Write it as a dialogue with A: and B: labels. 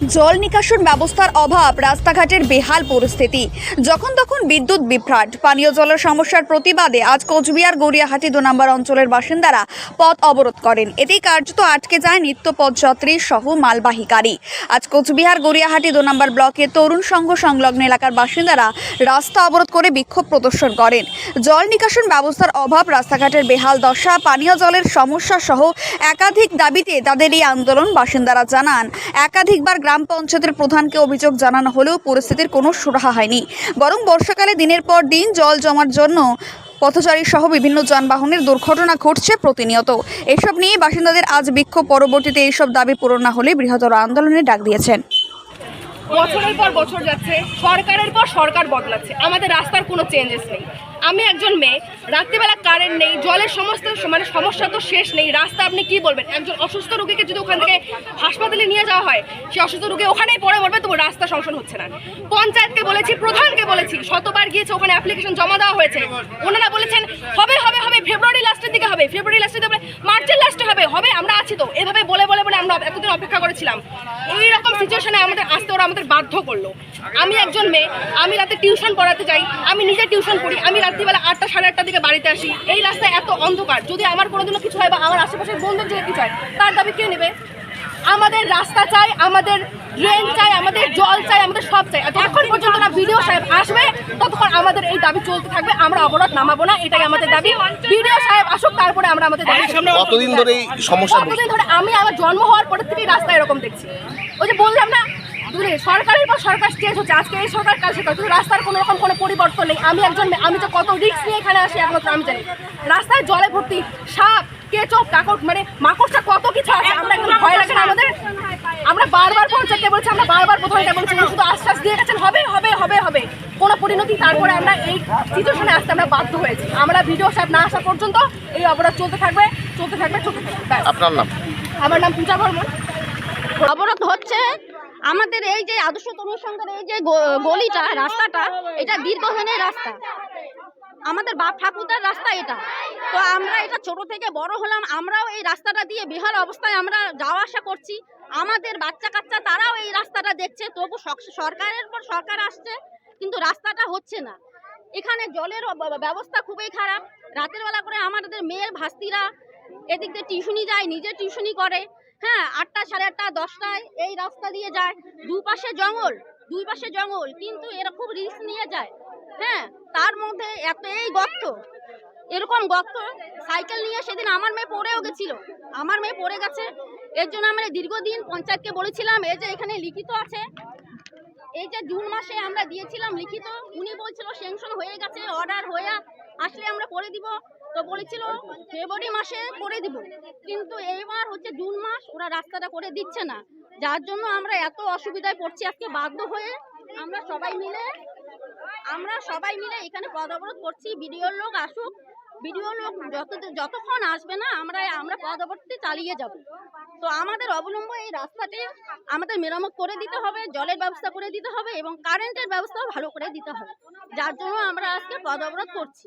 A: জল নিকাশন ব্যবস্থার অভাব রাস্তাঘাটের বেহাল পরিস্থিতি। যখন তখন বিদ্যুৎ বিভ্রাট। পানীয় জলের সমস্যার প্রতিবাদে আজ কোচবিহার গড়িয়াহাটি দু নম্বর অঞ্চলের বাসিন্দারা পথ অবরোধ করেন। এতেই কার্যত আটকে যায় নিত্য পথযাত্রী সহ মালবাহী গাড়ি আজ কোচবিহার গড়িয়াহাটি দু নম্বর ব্লকে তরুণ সংঘ সংলগ্ন এলাকার বাসিন্দারা রাস্তা অবরোধ করে বিক্ষোভ প্রদর্শন করেন। জল নিকাশন ব্যবস্থার অভাব, রাস্তাঘাটের বেহাল দশা, পানীয় জলের সমস্যা সহ একাধিক দাবিতে তাদের এই আন্দোলন বাসিন্দারা জানান। একাধিকবার গ্রাম পঞ্চায়েতের প্রধানকে অভিযোগ জানানো হলেও পরিস্থিতির কোনো সুরাহা হয়নি। বরং বর্ষাকালে দিনের পর দিন জল জমার জন্য পথচারী সহ বিভিন্ন যানবাহনের দুর্ঘটনা ঘটছে প্রতিনিয়ত। এসব নিয়ে বাসিন্দাদের আজ বিক্ষোভ। পরবর্তীতে এইসব দাবি পূরণ না হলে বৃহত্তর আন্দোলনে ডাক দিয়েছেন।
B: বছরের পর বছর যাচ্ছে, সরকারের পর সরকার বদলাচ্ছে। আমাদের রাস্তার কোনো চেঞ্জেস নেই। আমি একজন মেয়ে, রাত্রিবেলা কারেন্ট নেই, জলের সমস্ত মানে সমস্যা তো শেষ নেই, রাস্তা আপনি কি বলবেন? একজন অসুস্থ রোগীকে যদি ওখান থেকে হাসপাতালে নিয়ে যাওয়া হয়, সে অসুস্থ রোগী ওখানেই পড়ে মরবে, তবু রাস্তা সংশোধন হচ্ছে না। পঞ্চায়েতকে বলেছি, প্রধানকে বলেছি, শতবার গিয়েছে, ওখানে অ্যাপ্লিকেশন জমা দেওয়া হয়েছে। ওনারা বলেছেন, হবে হবে হবে ফেব্রুয়ারি লাস্টের দিকে হবে ফেব্রুয়ারি লাস্টের দিকে মার্চের লাস্টে হবে হবে, আমরা তো, এভাবে বলে বলে বলে আমরা এতদিন অপেক্ষা করেছিলাম। এইরকম সিচুয়েশনে আমাদের আসতে, ওরা আমাদের বাধ্য করল। আমি একজন মেয়ে, আমি রাতে টিউশন পড়াতে যাই, আমি নিজে টিউশন পড়ি আমি রাত্রিবেলা আটটা, সাড়ে আটটার দিকে বাড়িতে আসি। এই রাস্তায় এত অন্ধকার, যদি আমার কোনোদিনও কিছু হয় বা আমার আশেপাশের বন্ধুর যদি কিছু হয়, তার দাবি কে নেবে? আমাদের রাস্তা চাই আমাদের ড্রেন চাই আমাদের জল চাই আমাদের সব চাই। যতক্ষণ পর্যন্ত না ভিডিও সাহেব আসবে ততক্ষণ আমাদের এই দাবি চলতে থাকবে আমরা অবরোধ নামাবো না এটাই আমাদের দাবি। ভিডিও সাহেব আসুক তারপরে আমরা আমাদের দাবি
C: কতদিন ধরে এই সমস্যা
B: কতদিন ধরে আমি আমার জন্ম হওয়ার পরের থেকেই রাস্তা এরকম দেখছি। ওই যে বললাম না সরকারের পর সরকার চেঞ্জ হচ্ছে আজকে এই সরকার কাল কিন্তু রাস্তার কোনো রকম কোনো পরিবর্তন নেই। আমি একজন আমি তো কত রিস্ক নিয়ে এখানে আসি একমাত্র আমি জানি। রাস্তায় জলে ভর্তি সাপ কেচপ কাকড় মানে মাকড়সা কত কিছু আছে আমরা একদম ভয় লাগে না আমাদের আমরা বারবার পঞ্চায়েতকে বলছি আমরা বারবার প্রথমে বলছি উনি শুধু আশ্বাস দিয়ে গেছেন হবে হবে হবে হবে। কোনো পরিণতি তারপরে আমরা এই সিচুয়েশনে আসতে আমরা বাধ্য হয়েছি। আমরা ভিডিও সাহেব না আসা পর্যন্ত এই অপরাধ চলতে থাকবে চলতে থাকবে চলতে থাকবে।
C: আপনার নাম?
B: আমার নাম পূজা বর্মন।
D: অবরোধ হচ্ছে আমাদের এই যে আদর্শ তরুণ সংঘের এই যে গ- গলিটা রাস্তাটা এটা দীর্ঘদিনের রাস্তা। আমাদের বাপ ঠাকুরদার রাস্তা এটা। তো আমরা এটা ছোট থেকে বড় হলাম আমরাও এই রাস্তাটা দিয়ে বেহাল অবস্থায় আমরা যাওয়া আসা করছি। আমাদের বাচ্চা কাচ্চা তারাও এই দেখছে তবু সরকারের পর সরকার আসছে, কিন্তু রাস্তাটা হচ্ছে না। এখানে জলের ব্যবস্থা খুবই খারাপ। রাতের বেলা করে আমাদের মেয়ের ভাস্তিরা এদিক দিয়ে টিউশনি যায়, নিজে টিউশনি করে। হ্যাঁ আটটা সাড়ে আটটা, দশটায় এই রাস্তা দিয়ে যায়। দুপাশে জঙ্গল দুই পাশে জঙ্গল, কিন্তু এরা খুব রিস্ক নিয়ে যায়। হ্যাঁ তার মধ্যে এত এই গর্ত, এরকম গর্ত, সাইকেল নিয়ে সেদিন আমার মেয়ে পড়েও গেছিল। আমার মেয়ে পড়ে গেছে এর জন্য আমরা দীর্ঘদিন পঞ্চায়েতকে বলেছিলাম, এই যে এখানে লিখিত আছে, এই যে জুন মাসে আমরা দিয়েছিলাম লিখিত, উনি বলছিল স্যাংশন হয়ে গেছে অর্ডার হয়ে আসলে আমরা করে দিব। তো বলেছিল ফেব্রুয়ারি মাসে করে দিব। কিন্তু এইবার হচ্ছে জুন মাস, ওরা রাস্তাটা করে দিচ্ছে না। যার জন্য আমরা এত অসুবিধায় পড়ছি, আজকে বাধ্য হয়ে আমরা সবাই মিলে, আমরা সবাই মিলে এখানে পদ অবরোধ করছি, বিডিওর লোক আসুক বিডিও লোক যত যতক্ষণ আসবে না, আমরা আমরা পদ অবরোধটি চালিয়ে যাব। তো আমাদের অবলম্ব এই রাস্তাটি আমাদের মেরামত করে দিতে হবে, জলের ব্যবস্থা করে দিতে হবে এবং কারেন্টের ব্যবস্থাও ভালো করে দিতে হবে। যার জন্য আমরা আজকে পদ অবরোধ করছি।